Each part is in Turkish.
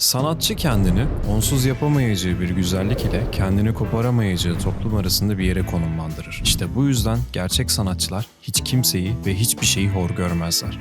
Sanatçı kendini onsuz yapamayacağı bir güzellik ile kendini koparamayacağı toplum arasında bir yere konumlandırır. İşte bu yüzden gerçek sanatçılar hiç kimseyi ve hiçbir şeyi hor görmezler.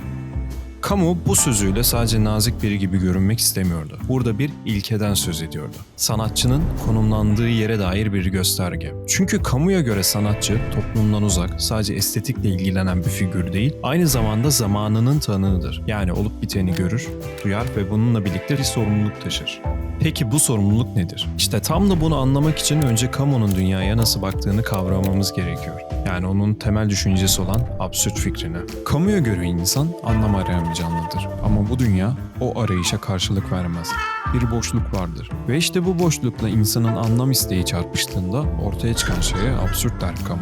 Kamu bu sözüyle sadece nazik biri gibi görünmek istemiyordu. Burada bir ilkeden söz ediyordu. Sanatçının konumlandığı yere dair bir gösterge. Çünkü kamuya göre sanatçı toplumdan uzak, sadece estetikle ilgilenen bir figür değil, aynı zamanda zamanının tanığıdır. Yani olup biteni görür, duyar ve bununla birlikte bir sorumluluk taşır. Peki bu sorumluluk nedir? İşte tam da bunu anlamak için önce kamunun dünyaya nasıl baktığını kavramamız gerekiyor. Yani onun temel düşüncesi olan absürt fikrini. Kamuya göre insan anlam arayan bir canlıdır. Ama bu dünya o arayışa karşılık vermez. Bir boşluk vardır. Ve işte bu boşlukla insanın anlam isteği çarpıştığında ortaya çıkan şeye absürt der kamu.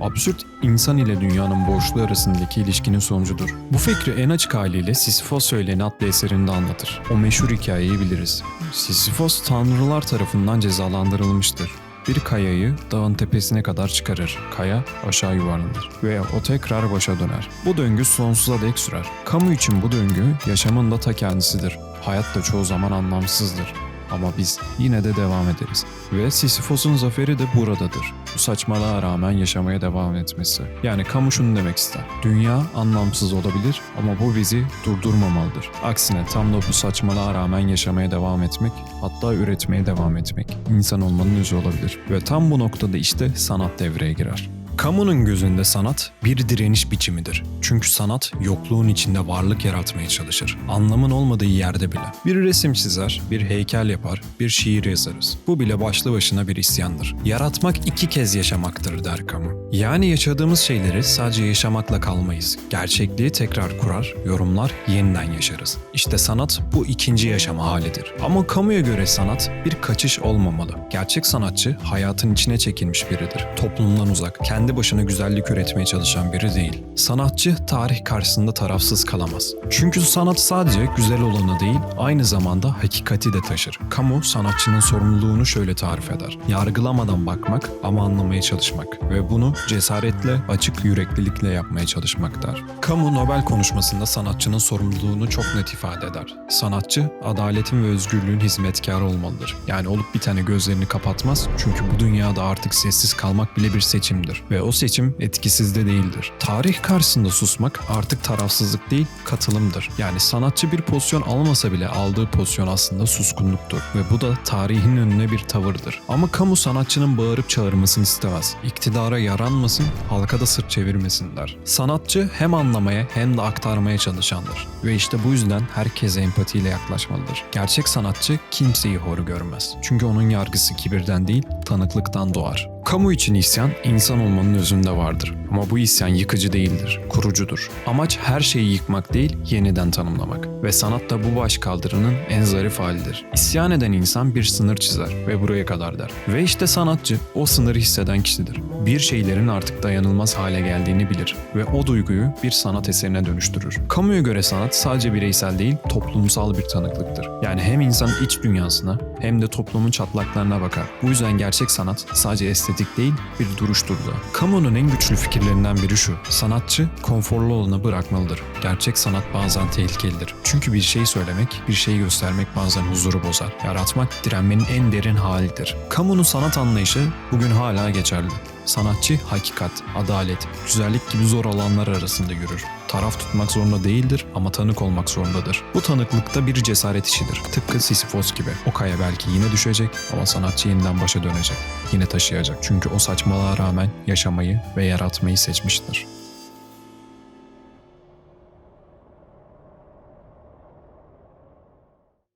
Absürt, insan ile dünyanın boşluğu arasındaki ilişkinin sonucudur. Bu fikri en açık haliyle Sisyphos Söyleni adlı eserinde anlatır. O meşhur hikayeyi biliriz. Sisyphos tanrılar tarafından cezalandırılmıştır. Bir kayayı dağın tepesine kadar çıkarır. Kaya aşağı yuvarlanır ve o tekrar başa döner. Bu döngü sonsuza dek sürer. Kamu için bu döngü yaşamın da ta kendisidir. Hayat da çoğu zaman anlamsızdır. Ama biz yine de devam ederiz. Ve Sisyphos'un zaferi de buradadır. Bu saçmalığa rağmen yaşamaya devam etmesi. Yani kamu şunu demek ister. Dünya anlamsız olabilir ama bu bizi durdurmamalıdır. Aksine tam da bu saçmalığa rağmen yaşamaya devam etmek, hatta üretmeye devam etmek insan olmanın özü olabilir. Ve tam bu noktada işte sanat devreye girer. Kamunun gözünde sanat bir direniş biçimidir. Çünkü sanat yokluğun içinde varlık yaratmaya çalışır. Anlamın olmadığı yerde bile. Bir resim çizer, bir heykel yapar, bir şiir yazarız. Bu bile başlı başına bir isyandır. Yaratmak iki kez yaşamaktır der kamu. Yani yaşadığımız şeyleri sadece yaşamakla kalmayız. Gerçekliği tekrar kurar, yorumlar, yeniden yaşarız. İşte sanat bu ikinci yaşama halidir. Ama kamuya göre sanat bir kaçış olmamalı. Gerçek sanatçı hayatın içine çekilmiş biridir. Toplumdan uzak, kendi başına güzellik üretmeye çalışan biri değil. Sanatçı tarih karşısında tarafsız kalamaz. Çünkü sanat sadece güzel olanı değil, aynı zamanda hakikati de taşır. Kamu sanatçının sorumluluğunu şöyle tarif eder. Yargılamadan bakmak ama anlamaya çalışmak ve bunu cesaretle, açık yüreklilikle yapmaya çalışmak der. Kamu Nobel konuşmasında sanatçının sorumluluğunu çok net ifade eder. Sanatçı, adaletin ve özgürlüğün hizmetkarı olmalıdır. Yani olup biteni gözlerini kapatmaz çünkü bu dünyada artık sessiz kalmak bile bir seçimdir ve o seçim etkisiz de değildir. Tarih karşısında susmak artık tarafsızlık değil, katılımdır. Yani sanatçı bir pozisyon almasa bile aldığı pozisyon aslında suskunluktur ve bu da tarihin önüne bir tavırdır. Ama kamu sanatçının bağırıp çağırmasını istemez. İktidara yaranmasın, halka da sırt çevirmesin der. Sanatçı hem anlamaya hem de aktarmaya çalışandır. Ve işte bu yüzden herkese empatiyle yaklaşmalıdır. Gerçek sanatçı kimseyi hor görmez. Çünkü onun yargısı kibirden değil, tanıklıktan doğar. Kamu için isyan insan olmanın özünde vardır. Ama bu isyan yıkıcı değildir, kurucudur. Amaç her şeyi yıkmak değil, yeniden tanımlamak. Ve sanat da bu başkaldırının en zarif halidir. İsyan eden insan bir sınır çizer ve buraya kadar der. Ve işte sanatçı o sınırı hisseden kişidir. Bir şeylerin artık dayanılmaz hale geldiğini bilir ve o duyguyu bir sanat eserine dönüştürür. Kamuya göre sanat sadece bireysel değil, toplumsal bir tanıklıktır. Yani hem insanın iç dünyasına hem de toplumun çatlaklarına bakar. Bu yüzden gerçek sanat sadece estetik değil, bir duruştur da. En güçlü fikirlerinden biri şu. Sanatçı konforlu olanı bırakmalıdır. Gerçek sanat bazen tehlikelidir. Çünkü bir şey söylemek, bir şey göstermek bazen huzuru bozar. Yaratmak direnmenin en derin halidir. Kamunun sanat anlayışı bugün hala geçerli. Sanatçı hakikat, adalet, güzellik gibi zor alanlar arasında yürür. Taraf tutmak zorunda değildir ama tanık olmak zorundadır. Bu tanıklıkta bir cesaret işidir. Tıpkı Sisyphos gibi. O kaya belki yine düşecek ama sanatçı yeniden başa dönecek. Yine taşıyacak. Çünkü o saçmalığa rağmen yaşamayı ve yaratmayı seçmiştir.